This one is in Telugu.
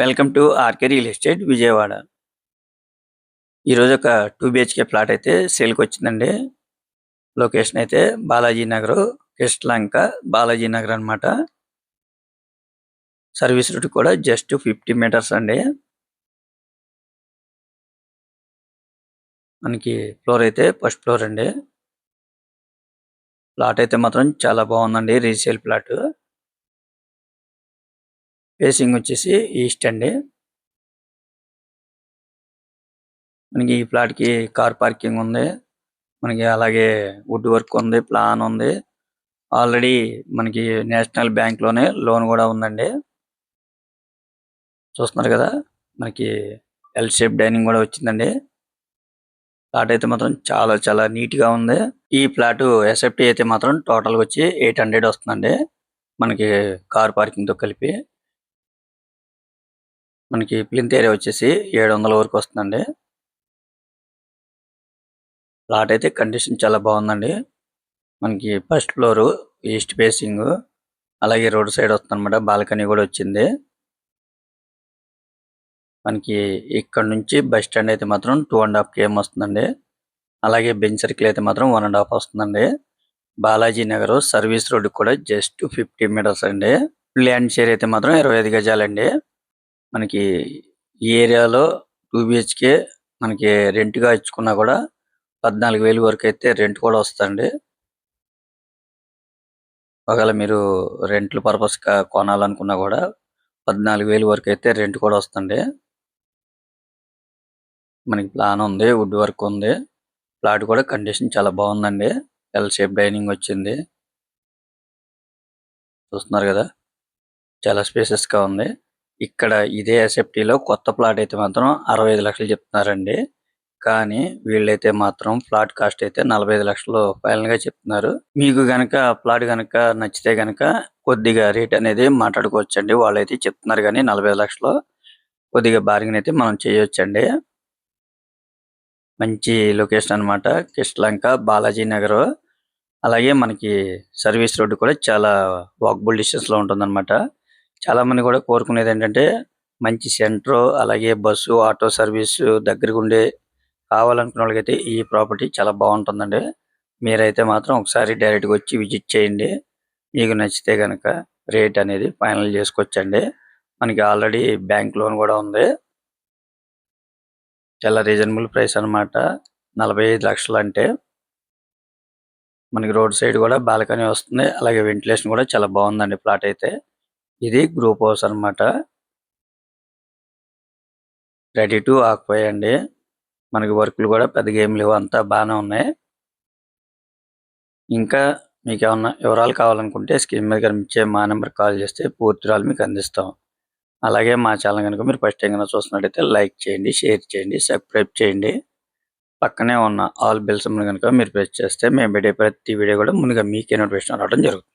Welcome to RK real estate Vijayawada. ఈరోజు ఒక టూ బిహెచ్కే ప్లాట్ అయితే సేల్కి వచ్చిందండి. లొకేషన్ అయితే బాలాజీ నగర్ కృష్ణలంక బాలాజీ నగర్ అన్నమాట. సర్వీస్ రూట్ కూడా జస్ట్ ఫిఫ్టీ మీటర్స్ అండి. మనకి ఫ్లోర్ అయితే ఫస్ట్ ఫ్లోర్ అండి. ప్లాట్ అయితే మాత్రం చాలా బాగుందండి రీసేల్ ప్లాట్ ఫేసింగ్ వచ్చేసి ఈస్ట్ అండి. మనకి ఈ ప్లాట్కి కార్ పార్కింగ్ ఉంది. మనకి అలాగే వుడ్ వర్క్ ఉంది ప్లాన్ ఉంది. ఆల్రెడీ మనకి నేషనల్ బ్యాంక్లోనే లోన్ కూడా ఉందండి. చూస్తున్నారు కదా మనకి ఎల్ షేప్ డైనింగ్ కూడా వచ్చిందండి. ప్లాట్ అయితే మాత్రం చాలా చాలా నీట్గా ఉంది. ఈ ఫ్లాట్ ఎస్ఎఫ్టీ అయితే మాత్రం టోటల్ వచ్చి ఎయిట్ హండ్రెడ్ వస్తుందండి. మనకి కార్ పార్కింగ్తో కలిపి. మనకి ప్లింత్ ఏరియా వచ్చేసి ఏడు వందల వరకు వస్తుందండి. ప్లాట్ అయితే కండిషన్ చాలా బాగుందండి. మనకి ఫస్ట్ ఫ్లోర్ ఈస్ట్ ఫేసింగ్ అలాగే రోడ్ సైడ్ వస్తుందన్నమాట బాల్కనీ కూడా వచ్చింది. మనకి ఇక్కడ నుంచి బస్ స్టాండ్ అయితే మాత్రం టూ అండ్ హాఫ్ కేఎం వస్తుందండి. అలాగే బెంచ్ సర్కిల్ అయితే మాత్రం వన్ అండ్ హాఫ్ వస్తుందండి. బాలాజీ నగర్ సర్వీస్ రోడ్ కూడా జస్ట్ ఫిఫ్టీ మీటర్స్ అండి. ల్యాండ్ షేర్ అయితే మాత్రం ఇరవై ఐదు గజాలండి. మనకి ఈ ఏరియాలో టూ బిహెచ్కే మనకి రెంట్గా ఇచ్చుకున్నా కూడా పద్నాలుగు వేలు వరకు అయితే రెంట్ కూడా వస్తుంది ఒకవేళ మీరు రెంట్ల పర్పస్గా కొనాలనుకున్నా కూడా పద్నాలుగు వేలు వరకు అయితే రెంట్ కూడా వస్తుంది మనకి ప్లాన్ ఉంది వుడ్ వర్క్ ఉంది. ప్లాట్ కూడా కండిషన్ చాలా బాగుందండి. ఎల్ షేప్ డైనింగ్ వచ్చింది. చూస్తున్నారు కదా? చాలా స్పేసెస్గా ఉంది. ఇక్కడ ఇదే ఎస్ఎఫ్టీలో లో కొత్త ప్లాట్ అయితే మాత్రం అరవై ఐదు లక్షలు చెప్తున్నారండి. కానీ వీళ్ళైతే మాత్రం ఫ్లాట్ కాస్ట్ అయితే నలభై ఐదు లక్షలు ఫైనల్గా చెప్తున్నారు. మీకు గనక ప్లాట్ గనక నచ్చితే గనక కొద్దిగా రేట్ అనేది మాట్లాడుకోవచ్చండి. వాళ్ళైతే చెప్తున్నారు కానీ నలభై ఐదు లక్షలు కొద్దిగా బార్గెన్ అయితే మనం చేయొచ్చండి. మంచి లొకేషన్ అన్నమాట. కిష్లంక బాలాజీ నగర్. అలాగే మనకి సర్వీస్ రోడ్డు కూడా చాలా వాక్బుల్ డిస్టెన్స్లో ఉంటుందన్నమాట. చాలా మంది కూడా కోరుకునేది ఏంటంటే మంచి సెంటర్ అలాగే బస్సు ఆటో సర్వీస్ దగ్గరగా ఉండే కావాలనుకున్న వాళ్ళకైతే ఈ ప్రాపర్టీ చాలా బాగుంటుందండి. మీరైతే మాత్రం ఒకసారి డైరెక్ట్గా వచ్చి విజిట్ చేయండి. మీకు నచ్చితే కనుక రేట్ అనేది ఫైనల్ చేసుకోవచ్చండి. మనకి ఆల్రెడీ బ్యాంక్ లోన్ కూడా ఉంది. చాలా రీజనబుల్ ప్రైస్ అన్నమాట. నలభై ఐదు లక్షలు అంటే. మనకి రోడ్ సైడ్ కూడా బాల్కనీ వస్తుంది. అలాగే వెంటిలేషన్ కూడా చాలా బాగుందండి ప్లాట్ అయితే. ఇది గ్రూప్ హౌస్ అన్నమాట. రెడీ టు ఆక్యుపై అండి. మనకి వర్క్లు కూడా పెద్దగా ఏం లేవు అంతా బాగానే ఉన్నాయి. ఇంకా మీకు ఏమన్నా వివరాలు కావాలనుకుంటే స్క్రీన్ మీద కనిపించే మా నెంబర్ కాల్ చేస్తే పూర్తి మీకు అందిస్తాం. అలాగే మా ఛానల్ కనుక మీరు ఫస్ట్ టైం కనుక చూస్తున్నట్టయితే లైక్ చేయండి షేర్ చేయండి సబ్స్క్రైబ్ చేయండి. పక్కనే ఉన్న ఆల్ బెల్స్ కనుక మీరు ప్రెస్ చేస్తే మేము పెట్టే ప్రతి వీడియో కూడా ముందుగా మీకే నోటిఫికేషన్ రావడం జరుగుతుంది.